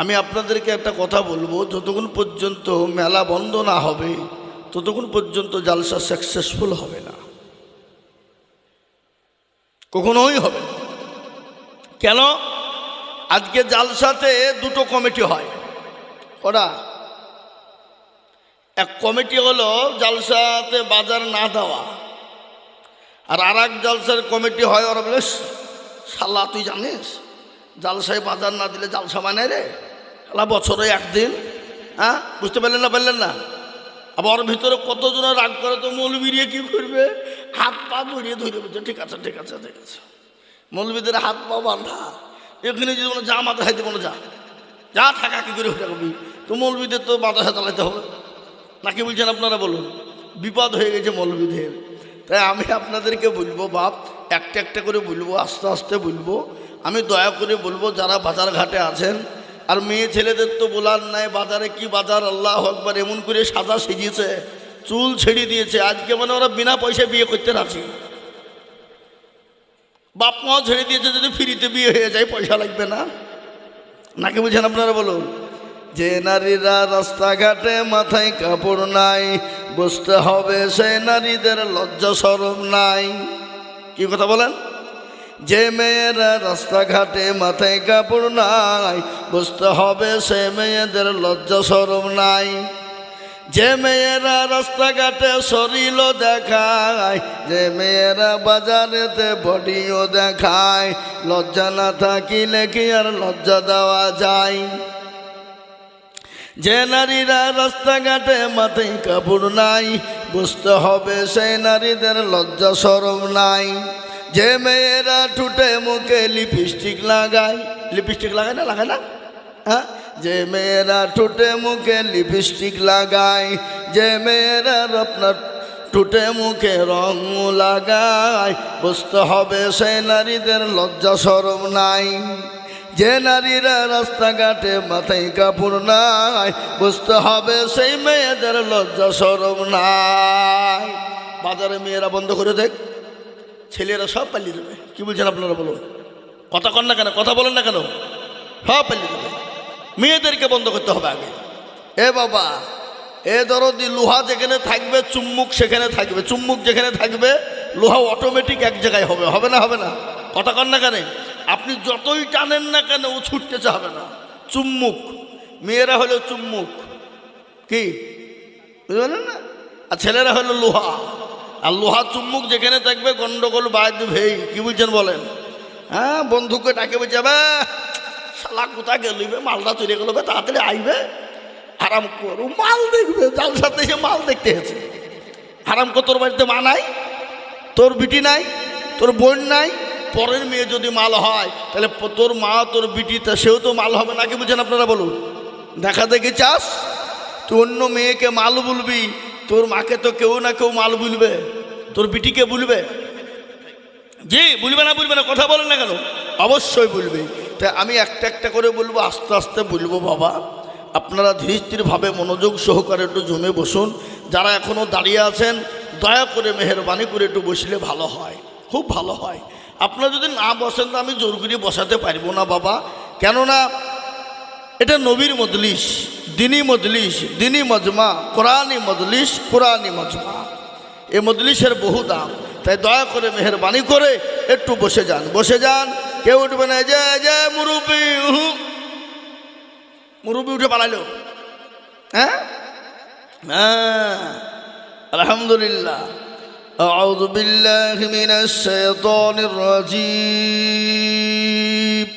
আমি আপনাদেরকে একটা কথা বলব, যতক্ষণ পর্যন্ত মেলা বন্ধ না হবে, ততক্ষণ পর্যন্ত জালসা সাকসেসফুল হবে না। কখনোই হবে। কেন? আজকে জালসাতে দুটো কমিটি হয়। ওরা এক কমিটি হলো জালসাতে বাজার না দেওয়া, আর আর এক জালসার কমিটি হয় ওরা বলে, শালা, তুই জানিস? জালসায় বাজার না দিলে জালসা মানে রে? শালা বছরে একদিন হ্যাঁ? বুঝতে পারলেন না পারলেন না? আবার ভিতরে কতজনের রাগ করে তো মৌলবীরিয়ে কি করবে? হাত পা জড়িয়ে ধরে বলছে, ঠিক আছে ঠিক আছে ঠিক আছে। মৌলবীদের হাত পা বাঁধা। এখানে যদি বলো যা মাথা খাইতে বলো, যা। যা থাকা কি করে করবি। তো মৌলবীদের তো বাতাসা চালাতে হবে। নাকি বলছেন আপনারা বলুন? বিপদ হয়ে গেছে মৌলবীদের। তাই আমি আপনাদেরকে বলব, বাপ, একটা একটা করে বলব, আস্তে আস্তে বলব। আমি দয়া করে বলব, যারা বাজার ঘাটে আছেন আর মেয়ে ছেলেদের তো বলার নাই, বাজারে কি বাজার, আল্লাহ একবার এমন করে সাদা সেজিয়েছে চুল ছেড়ে দিয়েছে, আজকে মানে ওরা বিনা পয়সায় বিয়ে করতে রাজি। বাপ মাও ছেড়ে দিয়েছে যদি ফ্রিতে বিয়ে হয়ে যায়, পয়সা লাগবে না। নাকি বুঝেন আপনারা বলুন? যে নারীরা রাস্তাঘাটে মাথায় কাপড় নাই বুঝতে হবে সেই নারীদের লজ্জা সরম নাই। কি কথা বলেন? যে মেয়েরা রাস্তাঘাটে মাথায় কাপড় নাই, বুঝতে হবে সে মেয়েদের লজ্জা সরম নাই। যে মেয়েরা রাস্তাঘাটে শরীরও দেখায়, যে মেয়েরা বাজারেতে বডিও দেখায়, লজ্জা না থাকিলে কি আর লজ্জা দেওয়া যায়? যে নারীরা রাস্তাঘাটে মাথায় কাপড় নাই, বুঝতে হবে সেই নারীদের লজ্জা সরম নাই। যে মেয়েরা ঠুটে মুখে লিপস্টিক লাগায়। লিপস্টিক লাগায় না? লাগায় না? হ্যাঁ? যে মেয়েরা ঠুটে মুখে লিপস্টিক লাগায়, যে মেয়েরা আপনার টুটে মুখে রং লাগায়, বুঝতে হবে সেই নারীদের লজ্জা সরম নাই। যে নারীরা রাস্তাঘাটে মাথায় কাপড় নাই, বুঝতে হবে সেই মেয়েদের লজ্জা সরম নাই। বাজারে মেয়েরা বন্ধ করে দেখ ছেলেরা সব পালিয়ে দেবে কি বলছেন আপনারা বলুন? কথা কন না কেন? কথা বলেন না কেন? সব পালিয়ে দেবে মেয়েদেরকে বন্ধ করতে হবে আগে। এ বাবা, এ দরদি, লোহা যেখানে থাকবে চুম্মুক সেখানে থাকবে। চুম্মুক যেখানে থাকবে, লোহা অটোমেটিক এক জায়গায় হবে। হবে না হবে না? কথা কন না কেন? আপনি যতই টানেন না কেন, ও ছুটতে চাবে না। চুম্মুক মেয়েরা হলো চুম্মুক কি? বুঝতে পারলেন না? আর ছেলেরা হলো লোহা। আর লোহা চুম্মুক যেখানে থাকবে, গন্ডগোল বাদ ভেই, কি বলছেন বলেন? হ্যাঁ বন্ধুকে ডাকে বলছে শালা কোথা গেলিবে মালটা চলে গেল তাড়াতাড়ি আইবে আরাম করু, মাল দেখবে, যার সাথে সে মাল দেখতে এসেছে। আরাম কর, তোর বাড়িতে মা নাই, তোর বিটি নাই, তোর বোন নাই, পরের মেয়ে যদি মাল হয়, তাহলে তোর মা, তোর বিটি, তা সেও তো মাল হবে নাকি বুঝেন আপনারা বলুন? দেখা দেখি চাস, তুই অন্য মেয়েকে মাল বলবি তোর মাকে তো কেউ না কেউ মাল বুলবে, তোর বিটিকে বুলবে। জি, বলবে না বলবে না, কথা বলেন না কেন? অবশ্যই বলবে। তাই আমি একটা একটা করে বলব, আস্তে আস্তে বলব বাবা। আপনারা ধীরস্থিরভাবে মনোযোগ সহকারে একটু জমে বসুন। যারা এখনও দাঁড়িয়ে আছেন, দয়া করে মেহরবানি করে একটু বসলে ভালো হয়। খুব ভালো হয়। আপনারা যদি না বসেন, তো আমি জোর করে বসাতে পারব না বাবা। কেননা, এটা নবীর মজলিস। দিনী মজলিস দিনী মজমা কোরআনী মজলিস কোরআনী মজমা এই মজলিসের বহু দাম তাই দয়া করে মেহরবানি করে একটু বসে যান বসে যান কেউ উঠবে না যে যে মুরব্বী উহু। মুরব্বী উঠে পালাইলো হ্যাঁ হ্যাঁ আলহামদুলিল্লাহ أعوذ بالله من الشيطان الرجيم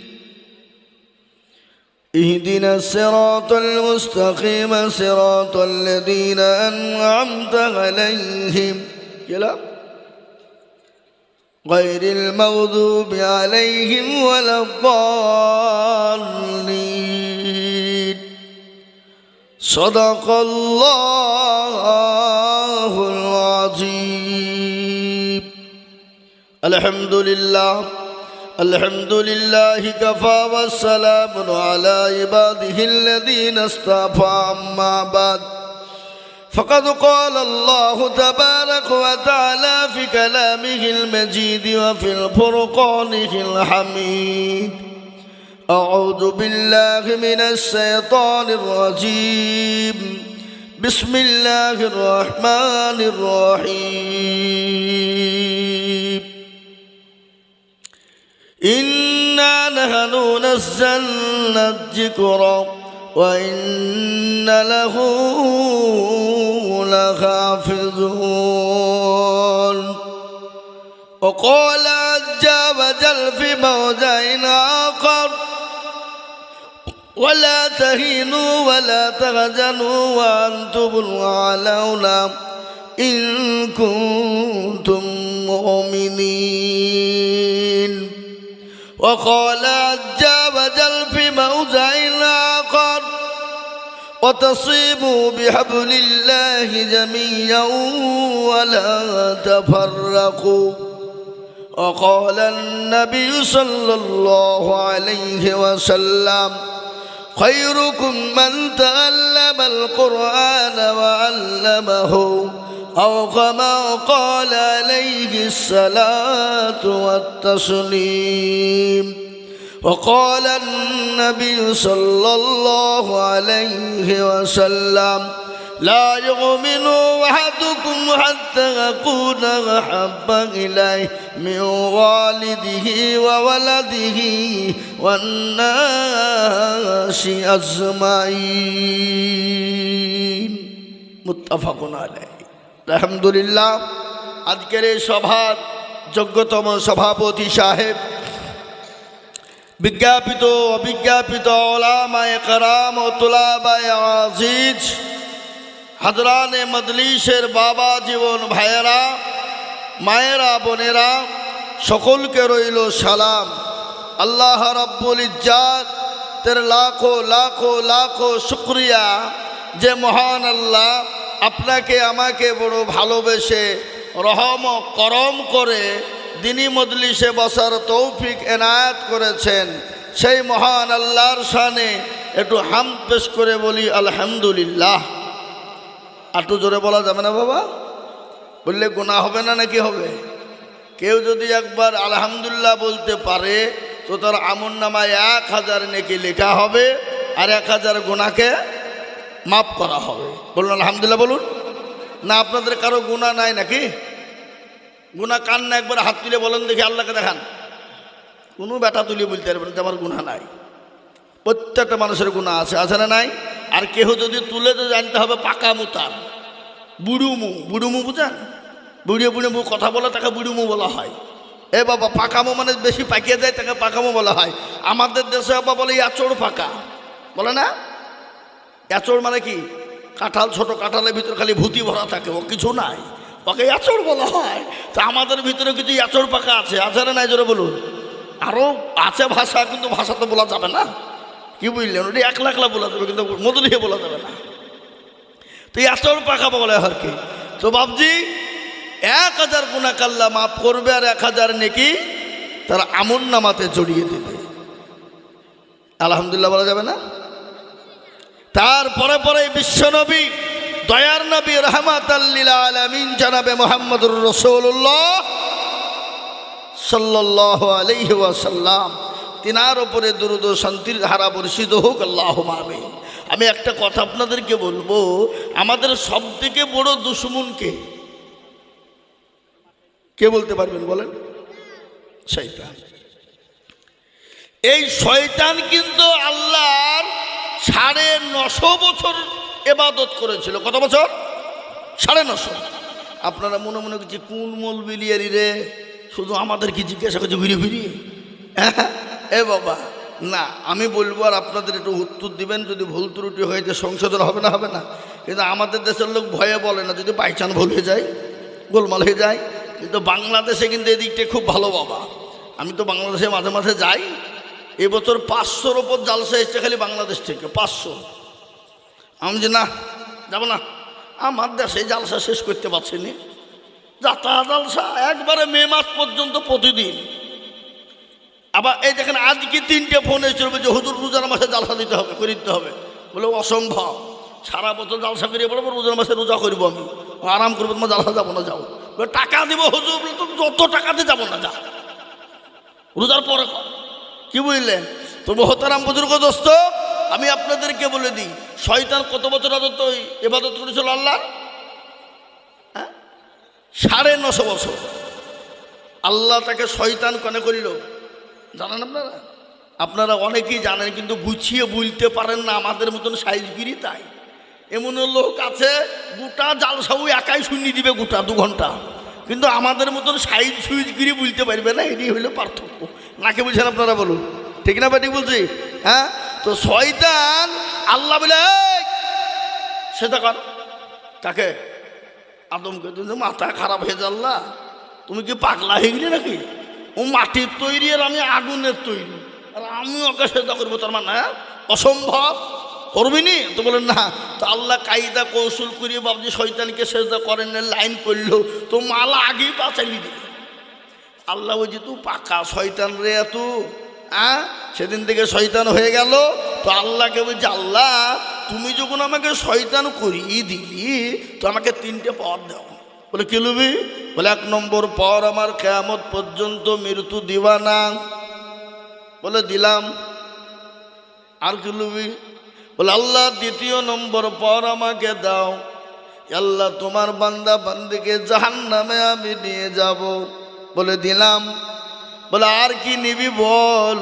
اهدنا الصراط المستقيم صراط الذين أنعمت عليهم. كلا غير المغضوب عليهم ولا الضالين. صدق الله العظيم. الحمد لله. الحمد لله كفى والسلام على عباده الذين اصطفى أما بعد. فقد قال الله تبارك وتعالى في كلامه المجيد وفي الفرقانه الحميد أعوذ بالله من الشيطان الرجيم بسم الله الرحمن الرحيم إنا نحن نزلنا الذكر وإن له لحافظون. وقال عز وجل في موضع آخر ولا تهينوا ولا تهزنوا وأنتم الأعلون إن كنتم مؤمنين. وقال عز وجل في موضع آخر وتصيبوا بحبل الله جميعا ولا تفرقوا. وقال النبي صلى الله عليه وسلم خيركم من تعلم القرآن وعلمه. أو كما قال عليه الصلاة والتسليم. وقال النبي صلى الله عليه وسلم لا يؤمن أحدكم حتى أكون أحب إليه من والده وولده والناس أجمعين. متفق عليه. আলহামদুলিল্লাহ, আজকের এই সভার যোগ্যতম সভাপতি সাহেব, বিজ্ঞাপিত, অবিজ্ঞাপিত কারাম আজিজ, হাজরানে মদলিসের বাবা জীবন ভাইয়েরা, মায়েরা, বোনেরা, সকলকে রইল সালাম। আল্লাহ রব্বুল ইজাত তের লাখো লাখো লাখো শুক্রিয়া যে মহান আল্লাহ আপনাকে, আমাকে বড় ভালোবেসে রহম করম করে দিনী মজলিসে বসার তৌফিক এনায়াত করেছেন। সেই মহান আল্লাহর শানে একটু হাম পেশ করে বলি, আলহামদুলিল্লাহ। আটু জোরে বলা যাবে না বাবা? বললে গুণা হবে না নাকি হবে? কেউ যদি একবার আলহামদুলিল্লাহ বলতে পারে, তো তার আমন নামায় এক হাজার নেকি লেখা হবে, আর এক হাজার গুণাকে মাফ করা হবে। বলুন, আলহামদুলিল্লাহ বলুন। না, আপনাদের কারও গুণা নাই নাকি? গুণা কান না, একবার হাত তুলে বলেন দেখি, আল্লাহকে দেখান। কোনো বেটা তুলে বলতে পারবেন আমার গুণা নাই। প্রত্যেকটা মানুষের গুণা আছে আছে না নাই? আর কেহ যদি তুলে তো জানতে হবে পাকা মুতার বুড়ুমু বুড়ুমু বুঝান? বুড়িয়ে বুড়িয়ে মু কথা বলে তাকে বুড়ুমু বলা হয়। এ বাবা পাকামো মানে বেশি পাকিয়ে যায় তাকে পাকামো বলা হয়। আমাদের দেশে বাবা বলে আচড় পাকা। বলে না? আচড় মানে কি? কাঁঠাল ছোট কাঁঠালের ভিতরে খালি ভূতি ভরা থাকে, ও কিছু নাই। ওকে আচড় বলা হয়। তা আমাদের ভিতরে কিছু আচড় পাকা আছে আছে না নাই জোরে বলুন? আরও আছে ভাষা, কিন্তু ভাষা তো বলা যাবে না। কি বুঝলেন? ওটা একলা একলা বলা যাবে, কিন্তু মদলিয়ে বলা যাবে না। তো এই আচড় পাকা বলে আর কি। তো বাবজি এক হাজার গুণা কাল্লা মাফ করবে আর এক হাজার নেকি তার আমন নামাতে জড়িয়ে দেবে। আলহামদুলিল্লাহ বলা যাবে না? তারপরে পরে বিশ্বনবী দয়ার নবী রহমাত আলমিন জানাবে মোহাম্মদুর রসৌল্লাহ সাল্লাহ আলহি ওয়াসাল্লাম। তিনার ওপরে দুরুদ শান্তির ধারা বর্ষিত হোক আল্লাহ মামে আমি একটা কথা আপনাদেরকে বলব, আমাদের সব থেকে বড় দুশ্মনকে কে? বলতে পারবেন বলেন? শৈতান এই শয়তান কিন্তু আল্লাহর সাড়ে নশো বছর এবাদত করেছিল। কত বছর? সাড়ে নশো। আপনারা মনে মনে করছি, কোন মল বিলিয়ারি রে? শুধু আমাদের কি জিজ্ঞাসা করছে, ঘুরিয়ে ফিরিয়ে হ্যাঁ এ বাবা, না, আমি বলব আর আপনাদের একটু উত্তর দিবেন, যদি ভুল ত্রুটি হয়ে যায় সংশোধন হবে না হবে না। কিন্তু আমাদের দেশের লোক ভয়ে বলে না, যদি বাইচান ভুল হয়ে যায়, গোলমাল হয়ে যায়। কিন্তু বাংলাদেশে কিন্তু এদিকটা খুব ভালো বাবা। আমি তো বাংলাদেশে মাঝে মাঝে যাই এবছর পাঁচশোর ওপর জালসা এসছে খালি বাংলাদেশ থেকে, পাঁচশো। আমি যে না, যাব না। আমার দেশে জালসা শেষ করতে পারছি নি। যাত্রা জালসা একবারে মে মাস পর্যন্ত প্রতিদিন। আবার এই দেখেন, আজকে তিনটে ফোন এসে যে হুজুর, রোজার মাসে জালসা দিতে হবে, করে দিতে হবে। বলে, অসম্ভব। সারা বছর জালসা করিয়ে পড়ব রোজার মাসে রোজা করব আমি। আরাম করব, তোমার জালসা যাব না, যাও। টাকা দিব হুজুর যত টাকাতে যাব না, যা। রোজার পরে। কি বুঝলেন তো মহতারাম বুজুর্গ দোস্ত, আমি আপনাদেরকে বলে দিই, শয়তান কত বছর রাজত্ব এবাদত করেছিল আল্লাহ? হ্যাঁ? সাড়ে নশো বছর। আল্লাহ তাকে শয়তান কনে করিল। জানেন আপনারা? আপনারা অনেকেই জানেন, কিন্তু গুছিয়ে বুঝতে পারেন না, আমাদের মতন সাইজগিরি তাই। এমন লোক আছে, গোটা জাল জালসাউ একাই শুনিয়ে দিবে গোটা, দু ঘণ্টা। কিন্তু আমাদের মতন সাইজ সুইজগিরি বুঝতে পারবে না, এটাই হলো পার্থক্য। নাকে বলছেন আপনারা বলুন? ঠিক না বাটি বলছি? হ্যাঁ? তো শয়তান আল্লাহ বলে "এই, সেটা কর। তাকে আদমকে। তুমি মাথা খারাপ হয়ে জানলা তুমি কি পাগলা হয়ে গেলে নাকি? ও মাটির তৈরি আর আমি আগুনের তৈরি। আর আমি ওকে সেটা করব তার মানে হ্যাঁ? অসম্ভব। করবিনি তো বলেন না। তো আল্লাহ কায়দা কৌশল করিয়ে বাবজি শয়তানকে সেজদা করেন না লাইন করল। তো মালা আগেই পাচালি দিবে। আল্লাহ বলছে তুই পাকা শয়তান রে তু হ্যাঁ সেদিন থেকে শয়তান হয়ে গেল। তো আল্লাহকে বলছে, আল্লাহ, তুমি যখন আমাকে শয়তান করিয়ে দিলি, তো আমাকে তিনটে পর দাও। বলে, কি লুবি? বলে, এক নম্বর পর আমার কেয়ামত পর্যন্ত মৃত্যু দিবা না। বলে, দিলাম। আর কি লুবি? বলে, আল্লাহ, দ্বিতীয় নম্বর পর আমাকে দাও। আল্লাহ, তোমার বান্দা বান্দিকে জাহান নামে আমি নিয়ে যাব। বলে দিলাম। বলে, আর কি নিবি বল?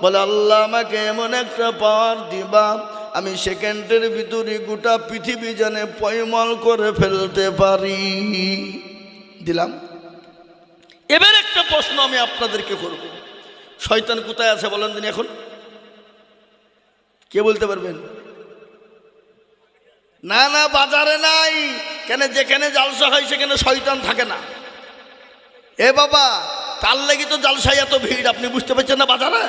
বলে, আল্লাহ আমাকে এমন একটা পাওয়ার দিবা, আমি সেকেন্ডের ভিতরে গোটা পৃথিবী জানে পয়মল করে ফেলতে পারি। দিলাম। এবার একটা প্রশ্ন আমি আপনাদেরকে করব। শয়তান কোথায় আছে বলেন দিন এখন? কে বলতে পারবেন? না না, বাজারে নাই। কেন যেখানে জালসা হয় সেখানে শয়তান থাকে না। এ বাবা, তার লেগে তো জালসায় এত ভিড়, আপনি বুঝতে পারছেন না বাজারে?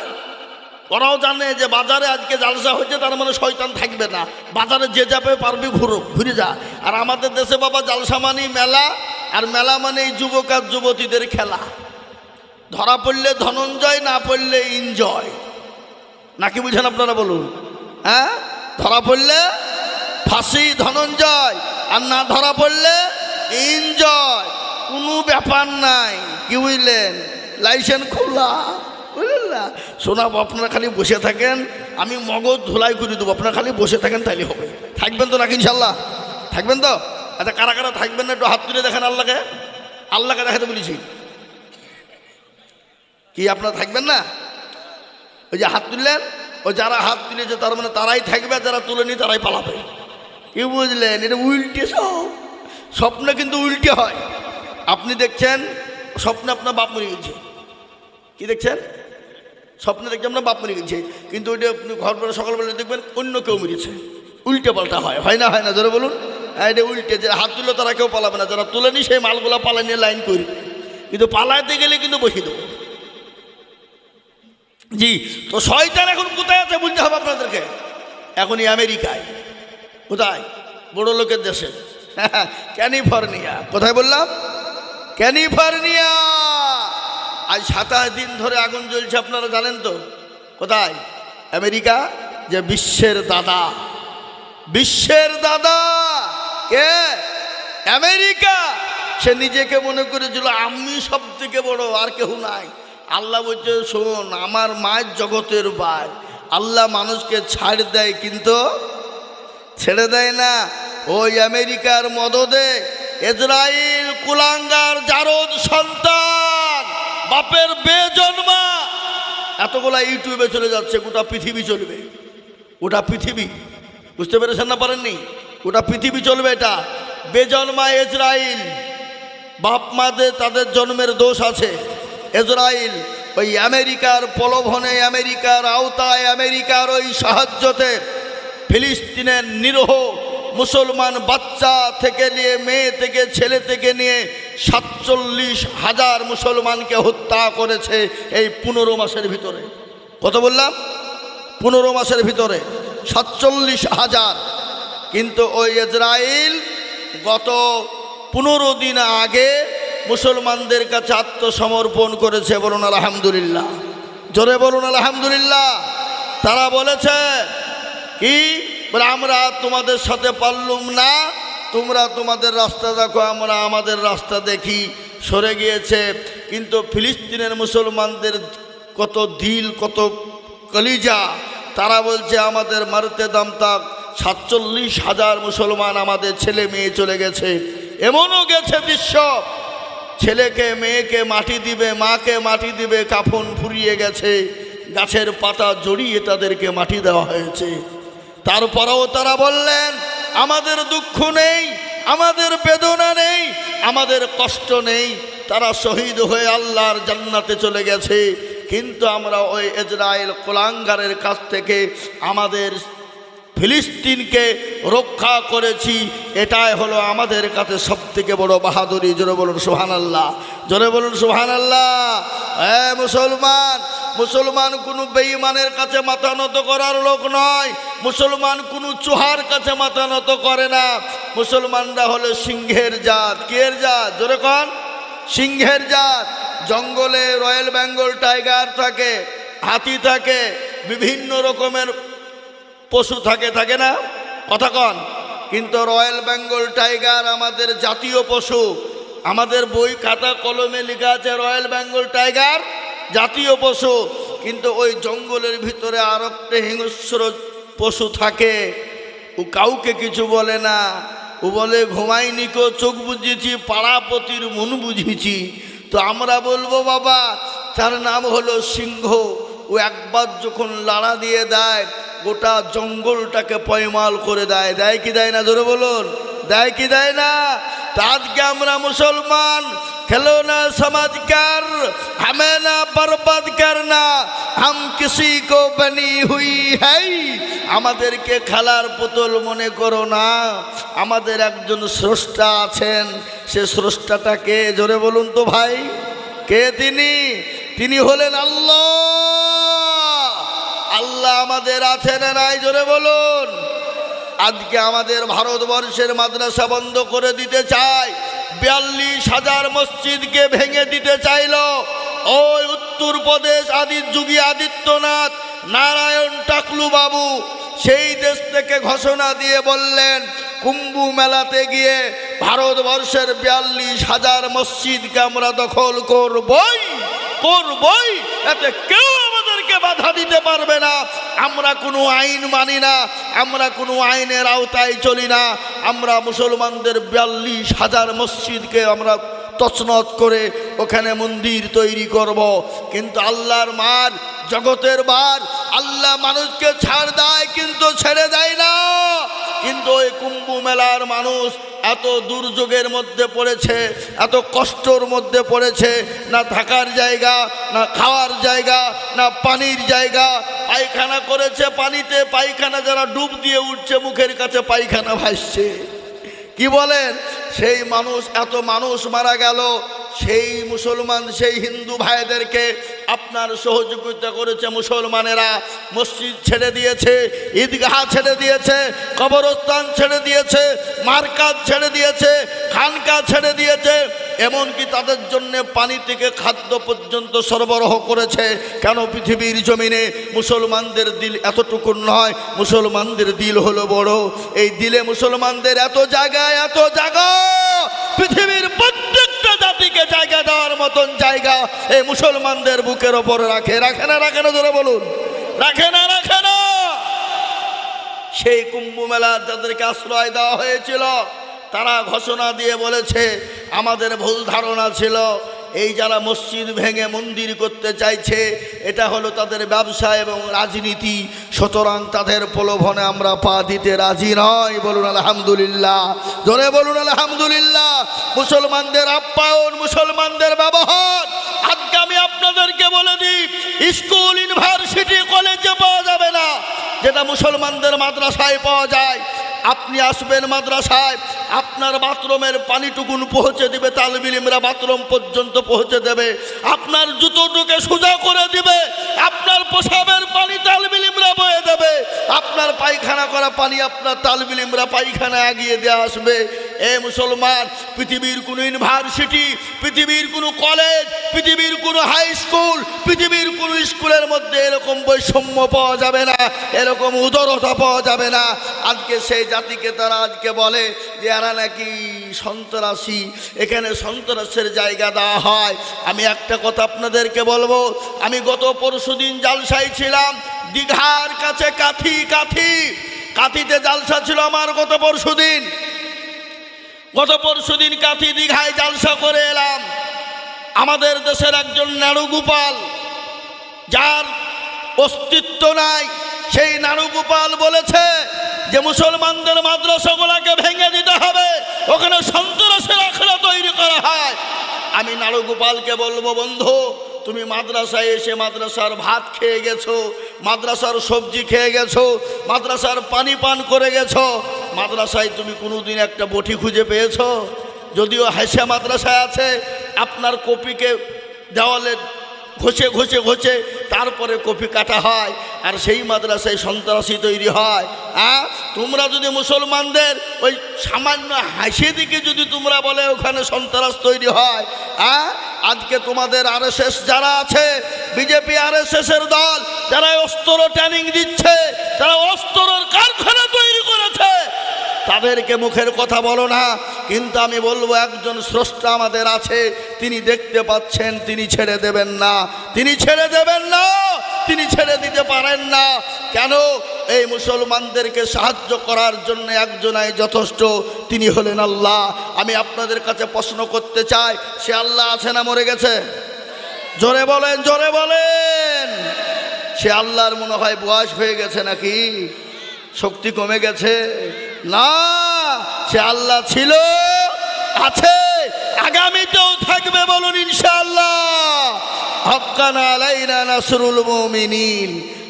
ওরাও জানে যে বাজারে আজকে জালসা হয়েছে, তার মানে শয়তান থাকবে না। বাজারে যে যাবে পারবি ঘুরো ঘুরে যা। আর আমাদের দেশে বাবা, জালসা মানি মেলা, আর মেলা মানে এই যুবক আর যুবতীদের খেলা। ধরা পড়লে ধনঞ্জয়, না পড়লে এনজয় নাকি বুঝেন আপনারা বলুন? হ্যাঁ? ধরা পড়লে ফাঁসি, ধনঞ্জয়, আর না ধরা পড়লে এনজয় কোনো ব্যাপার নাই। কি বুঝলেন? লাইসেন্স খোলা। বুঝলেন না শোনাব, আপনারা খালি বসে থাকেন, আমি মগজ ধুলাই করে দেবো। আপনারা খালি বসে থাকেন, তাইলে হবে। থাকবেন তো নাকি ইনশাল্লাহ থাকবেন তো? আচ্ছা কারা কারা থাকবেন না, একটু হাত তুলে দেখেন আল্লাহকে। আল্লাহকে দেখাতে বলেছি। কি, আপনারা থাকবেন না? ওই যে হাত তুললেন, ও যারা হাত তুলেছে, তার মানে তারাই থাকবে যারা তুলেনি, তারাই পালাবে। কি বুঝলেন? এটা উল্টে সব। স্বপ্ন কিন্তু উল্টে হয়। আপনি দেখছেন, স্বপ্নে আপনার বাপ মরে গেছে। কি দেখছেন? স্বপ্নে দেখছেন আপনার বাপ মরে গেছে, কিন্তু ওইটা আপনি ঘর পরে সকালবেলা দেখবেন অন্য কেউ মরেছে। উল্টে পাল্টা হয় হয় না হয় না? যারা বলুন। হ্যাঁ এটা উল্টে যারা হাত তুলে তারা কেউ পালাবে না। যারা তুলেনি সেই মালগুলো পালা নিয়ে লাইন করবে কিন্তু পালাইতে গেলে কিন্তু বসিয়ে দেবো। জি, তো শয়তান এখন কোথায় আছে বুঝতে হবে আপনাদেরকে? এখনই আমেরিকায়। কোথায়? বড় লোকের দেশে ক্যালিফোর্নিয়া। কোথায় বললাম? ক্যালিফোর্নিয়া আজ সাতাশ দিন ধরে আগুন জ্বলছে, আপনারা জানেন তো। কোথায়? আমেরিকা? যে বিশ্বের দাদা। বিশ্বের দাদা। কে? আমেরিকা। সে নিজেকে মনে করেছিল, আমি সব থেকে বড়, আর কেউ নাই। আল্লাহ বলছে, শোন, আমার মায়ের জগতের ভাই আল্লাহ মানুষকে ছাড় দেয়, কিন্তু ছেড়ে দেয় না। ওই আমেরিকার মদদে ইসরায়েল কুলাঙ্গার জারদ সন্তান, বাপের বেজন্মা। এতগুলা ইউটিউবে চলে যাচ্ছে, গোটা পৃথিবী চলবে। গোটা পৃথিবী। বুঝতে পেরেছেন না পারেননি? গোটা পৃথিবী চলবে এটা। বেজন্মা ইসরায়েল বাপ মাদের তাদের জন্মের দোষ আছে। ইসরায়েল ওই আমেরিকার প্রলোভনে, আমেরিকার আওতায়, আমেরিকার ওই সাহায্যতে ফিলিস্তিনের নিরহ মুসলমান বাচ্চা থেকে নিয়ে, মেয়ে থেকে, ছেলে থেকে নিয়ে সাতচল্লিশ হাজার মুসলমানকে হত্যা করেছে এই পনেরো মাসের ভিতরে। কত বললাম? পনেরো মাসের ভিতরে, সাতচল্লিশ হাজার। কিন্তু ওই ইসরায়েল গত পনেরো দিন আগে মুসলমানদের কাছে আত্মসমর্পণ করেছে বলুন আলহামদুলিল্লাহ। জোরে বলুন আলহামদুলিল্লাহ। তারা বলেছে, কি? বলে আমরা তোমাদের সাথে পারলুম না। তোমরা তোমাদের রাস্তা দেখো, আমরা আমাদের রাস্তা দেখি। সরে গিয়েছে। কিন্তু ফিলিস্তিনের মুসলমানদের কত দিল কত কলিজা। তারা বলছে, আমাদের মারতে দামতাক সাতচল্লিশ হাজার মুসলমান আমাদের ছেলে মেয়ে চলে গেছে। এমনও গেছে দৃশ্য। ছেলেকে, মেয়েকে মাটি দিবে, মাকে মাটি দিবে, কাফন ফুরিয়ে গেছে। গাছের পাতা জড়িয়ে তাদেরকে মাটি দেওয়া হয়েছে। তারপরেও তারা বললেন, আমাদের দুঃখ নেই, আমাদের বেদনা নেই, আমাদের কষ্ট নেই। তারা শহীদ হয়ে আল্লাহর জান্নাতে চলে গেছে। কিন্তু আমরা ওই ইসরায়েল কোলাঙ্গারের কাছ থেকে আমাদের ফিলিস্তিনকে রক্ষা করেছি। এটাই হলো আমাদের কাছে সব থেকে বড় বাহাদুরি। জোরে বলুন সুহান আল্লাহ জোরে বলুন সুহান আল্লাহ হ্যাঁ মুসলমান মুসলমান কোনো বেঈমানের কাছে মাথা নত করার লোক নয়। মুসলমান কোনো চুহার কাছে মাথা নত করে না। মুসলমানরা হলো সিংহের জাত। কের জাত? জোরে সিংহের জাত। জঙ্গলে রয়্যাল বেঙ্গল টাইগার থাকে, হাতি থাকে, বিভিন্ন রকমের পশু থাকে থাকে না? কথা কন। কিন্তু রয়্যাল বেঙ্গল টাইগার আমাদের জাতীয় পশু। আমাদের বই খাতা কলমে লেখা আছে রয়্যাল বেঙ্গল টাইগার। জাতীয় পশু, কিন্তু ওই জঙ্গলের ভিতরে আর একটা হিংস্র পশু থাকে। ও কাউকে কিছু বলে না। ও বলে, ঘুমাইনি কো, চোখ বুঝিয়েছি পাড়াপতির মন বুঝিয়েছি তো আমরা বলব, বাবা, তার নাম হলো সিংহ। ও একবার যখন লাড়া দিয়ে দেয়, গোটা জঙ্গলটাকে পয়মাল করে দেয়। দেয় কি দেয় না? ধরে বলুন। দেয় কি দেয় না? আজকে আমরা মুসলমান। খেলো না সমাজকার हमें ना बर्बाद करना हम किसी को बनी हुई है আমাদেরকে খেলার পুতুল মনে করো না আমাদের একজন স্রষ্টা আছেন সে স্রষ্টাটাকে জোরে বলুন তো ভাই কে তিনি তিনি হলেন আল্লাহ আল্লাহ আমাদের আছে না নাই জোরে বলুন আজকে আমাদের ভারতবর্ষের মাদ্রাসা বন্ধ করে দিতে চায় বিয়াল্লিশ হাজার মসজিদকে ভেঙে দিতে চাইল। ওই উত্তরপ্রদেশ আদির যুগী আদিত্যনাথ নারায়ণ টাকলু বাবু সেই দেশ থেকে ঘোষণা দিয়ে বললেন, কুম্ভু মেলাতে গিয়ে ভারতবর্ষের বিয়াল্লিশ হাজার মসজিদকে আমরা দখল করবই করবই, এতে কেউ আমাদেরকে বাধা দিতে পারবে না। আমরা কোনো আইন মানি না, আমরা কোনো আইনের আওতায় চলি না। আমরা মুসলমানদের বিয়াল্লিশ হাজার মসজিদকে আমরা তছনত করে ওখানে মন্দির তৈরি করব। কিন্তু আল্লাহর মার জগতের বার আল্লাহ মানুষকে ছাড় দেয় কিন্তু ছেড়ে দেয় না কিন্তু ওই কুম্ভ মেলার মানুষ এত দুর্যোগের মধ্যে পড়েছে, এত কষ্টর মধ্যে পড়েছে, না থাকার জায়গা, না খাওয়ার জায়গা, না পানির জায়গা পায়খানা করেছে পানিতে, পায়খানা যারা ডুব দিয়ে উঠছে, মুখের কাছে পায়খানা ভাসছে। কি বলেন? সেই মানুষ, এত মানুষ মারা গেল সেই মুসলমান, সেই হিন্দু ভাইদেরকে আপনার সহযোগিতা করেছে মুসলমানেরা। মসজিদ ছেড়ে দিয়েছে, ঈদগাহ ছেড়ে দিয়েছে, কবরস্থান ছেড়ে দিয়েছে, মার্কাজ ছেড়ে দিয়েছে, খানকা ছেড়ে দিয়েছে। এমনকি তাদের জন্য পানি থেকে খাদ্য পর্যন্ত সরবরাহ করেছে। কেন পৃথিবীর জমিনে মুসলমানদের দিল এতটুকু নয়? মুসলমানদের দিল হলো বড়। এই দিলে মুসলমানদের এত জায়গা এত জায়গা! পৃথিবীর মতন জায়গা এই মুসলমানদের বুকের ওপর রাখে। রাখে না রাখে না ধরে বলুন। রাখে না রাখে না। সেই কুম্ভ মেলার যাদেরকে আশ্রয় দেওয়া হয়েছিল, তারা ঘোষণা দিয়ে বলেছে, আমাদের ভুল ধারণা ছিল এই যারা মসজিদ ভেঙে মন্দির করতে চাইছে, এটা হলো তাদের ব্যবসা এবং রাজনীতি। সুতরাং তাদের প্রলোভনে আমরা পা দিতে রাজি নয় বলুন আলহামদুলিল্লাহ। ধরে বলুন আলহামদুলিল্লাহ। মুসলমানদের আপ্যায়ন, মুসলমানদের ব্যবহার। আজকে আমি আপনাদেরকে বলে দিই, স্কুল, ইউনিভার্সিটি, কলেজে পাওয়া যাবে না। যেটা মুসলমানদের মাদ্রাসায় পাওয়া যায়, আপনি আসবেন মাদ্রাসায় আপনার বাথরুমের পানিটুকুন পৌঁছে দিবে তালবিলিমরা বাথরুম পর্যন্ত পৌঁছে দেবে। আপনার জুতোটুকে সোজা করে দিবে, আপনার পোশাবের পানি তালবিলিমরা বয়ে দেবে। আপনার পায়খানা করা পানি আপনার তালবিলিমরা পায়খানা এগিয়ে দিয়ে আসবে। এ মুসলমান, পৃথিবীর কোনো ইউনিভার্সিটি, পৃথিবীর কোনো কলেজ, পৃথিবীর কোনো হাই স্কুল, পৃথিবীর কোনো স্কুলের মধ্যে এরকম বৈষম্য পাওয়া যাবে না, এরকম উদরতা পাওয়া যাবে না। আজকে সেই জাতিকে তারা আজকে বলে যে, এরা নাকি সন্ত্রাসী, এখানে সন্ত্রাসের জায়গা দেওয়া হয়। আমি একটা কথা আপনাদেরকে বলব, আমি গত পরশু দিন জালসাই ছিলাম, দীঘার কাছে কাথি কাথি, কাথিতে জালসা ছিল আমার গত পরশু দিন। গত পরশু দিন কাথি দীঘায় জালসা করে এলাম। আমাদের দেশের একজন নাড়ুগোপাল যার অস্তিত্ব নাই, সেই নাড়ুগোপাল বলেছে যে মুসলমানদের মাদ্রাসাগুলোকে ভেঙে দিতে হবে, ওখানে সন্ত্রাসের আখড়া তৈরি করা হয়। আমি নাড়ুগোপালকে বলব, বন্ধু, তুমি মাদ্রাসায় এসে মাদ্রাসার ভাত খেয়ে গেছো মাদ্রাসার সবজি খেয়ে গেছো, মাদ্রাসার পানি পান করে গেছো, মাদ্রাসায় তুমি কোনোদিন একটা বটি খুঁজে পেয়েছ? যদিও হেসে মাদ্রাসায় আছে, আপনার কপিকে দেওয়ালে ঘষে ঘষে ঘষে তারপরে কপি কাটা হয়, আর সেই মাদ্রাসায় সন্ত্রাসী তৈরি হয়। হ্যাঁ? তোমরা যদি মুসলমানদের ওই সামান্য হাসি দিকে যদি তোমরা বলে ওখানে সন্ত্রাস তৈরি হয় হ্যাঁ? আজকে তোমাদের আর যারা আছে, বিজেপি আর এর দল, যারা অস্ত্র ট্রেনিং দিচ্ছে তারা অস্ত্র কারখানা তৈরি করেছে, তাদেরকে মুখের কথা বলো না, কিন্তু আমি বলব একজন স্রষ্টা আমাদের আছে, তিনি দেখতে পাচ্ছেন, তিনি ছেড়ে দেবেন না, তিনি ছেড়ে দেবেন না। তিনি ছেড়ে দিতে পারেন না। কেন? এই মুসলমানদেরকে সাহায্য করার জন্য একজনাই যথেষ্ট, তিনি হলেন আল্লাহ। আমি আপনাদের কাছে প্রশ্ন করতে চাই, সে আল্লাহ আছে না মরে গেছে? জোরে বলেন জোরে বলেন। সে আল্লাহর মনে হয় বয়স হয়ে গেছে নাকি? শক্তি কমে গেছে? না, সে আল্লাহ ছিল, আছে, আগামীতেও থাকবে বলুন ইনশাআল্লাহ। নাসরুল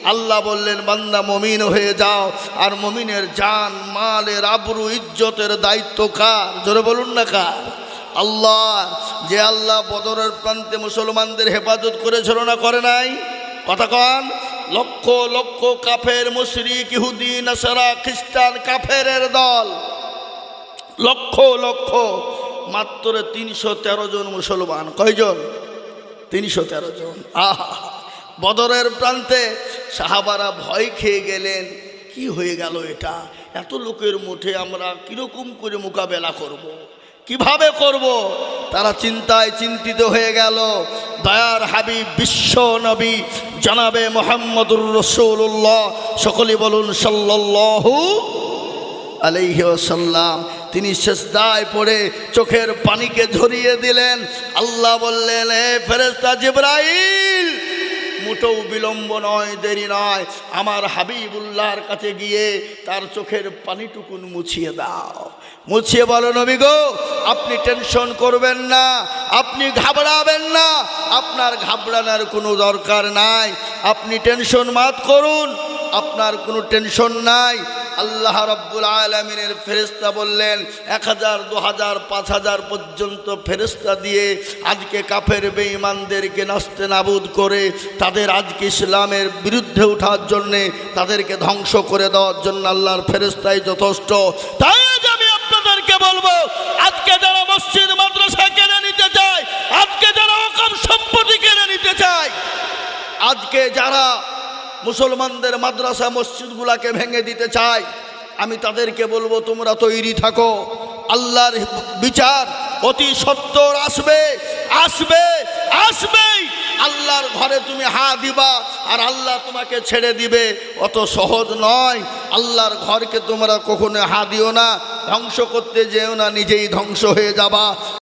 আল্লাহ বললেন, বান্দা মমিন হয়ে যাও, আর মমিনের জান, মালের আবরু, ইজ্জতের দায়িত্ব কার? জোরে বলুন না কার? আল্লাহ, যে আল্লাহ বদরের প্রান্তে মুসলমানদের হেফাজত করেছিল না করে নাই? কথা কন, লক্ষ লক্ষ কাফের মুশরিক, ইহুদি, নাসারা, খ্রিস্টান, কাফেরের দল, লক্ষ লক্ষ, মাত্র তিনশো তেরো জন মুসলমান। কয়জন? তিনশো তেরো জন আহা, বদরের প্রান্তে সাহাবারা ভয় খেয়ে গেলেন, কি হয়ে গেল এটা এত লোকের মুঠে আমরা কীরকম করে মোকাবেলা করব। কীভাবে করব। তারা চিন্তায় চিন্তিত হয়ে গেল দয়ার হাবিব, বিশ্ব নবী, জানাবে মোহাম্মদুর রসুল্লাহ সকলে বলুন সাল্লাল্লাহু আলাইহি ওয়াসাল্লাম তিনি শেষদায় পড়ে চোখের পানিকে ঝরিয়ে দিলেন। আল্লাহ বললেন, এ ফেরেস্তা জিব্রাইল মুঠো বিলম্ব নয়, দেরি নয়। আমার হাবিবুল্লাহর কাছে গিয়ে তার চোখের পানিটুকুন মুছিয়ে দাও। মুছিয়ে বলো, নবী গো, আপনি টেনশন করবেন না, আপনি ঘাবড়াবেন না, আপনার ঘাবড়ানোর কোনো দরকার নাই। আপনি টেনশন মাত করুন, আপনার কোনো টেনশন নাই। আল্লাহ রব্বুল আলমিনের ফেরেস্তা বললেন, এক হাজার, দু হাজার, পাঁচ হাজার পর্যন্ত ফেরেস্তা দিয়ে আজকে কাফের বেঈমানদেরকে নাস্তে নাবুদ করে তাদের আজকে ইসলামের বিরুদ্ধে ওঠার জন্যে তাদেরকে ধ্বংস করে দেওয়ার জন্য আল্লাহর ফেরেস্তাই যথেষ্ট। তাই আজ আমি আপনাদেরকে বলব, আজকে যারা মসজিদ, মাদ্রাসা কেড়ে নিতে চায়, আজকে যারা অকাম সম্পত্তি কেনে নিতে চায়, আজকে যারা মুসলমানদের মাদ্রাসা মসজিদগুলাকে ভেঙে দিতে চায়। আমি তাদেরকে বলব, তোমরা তৈরি থাকো। আল্লাহর বিচার অতি সত্তর আসবে আসবে, আসবেই। আল্লাহর ঘরে তুমি হা দিবা আর আল্লাহ তোমাকে ছেড়ে দিবে। অত সহজ নয়। আল্লাহর ঘরকে তোমরা কখনো হা দিও না, ধ্বংস করতে যেও না, নিজেই ধ্বংস হয়ে যাবা।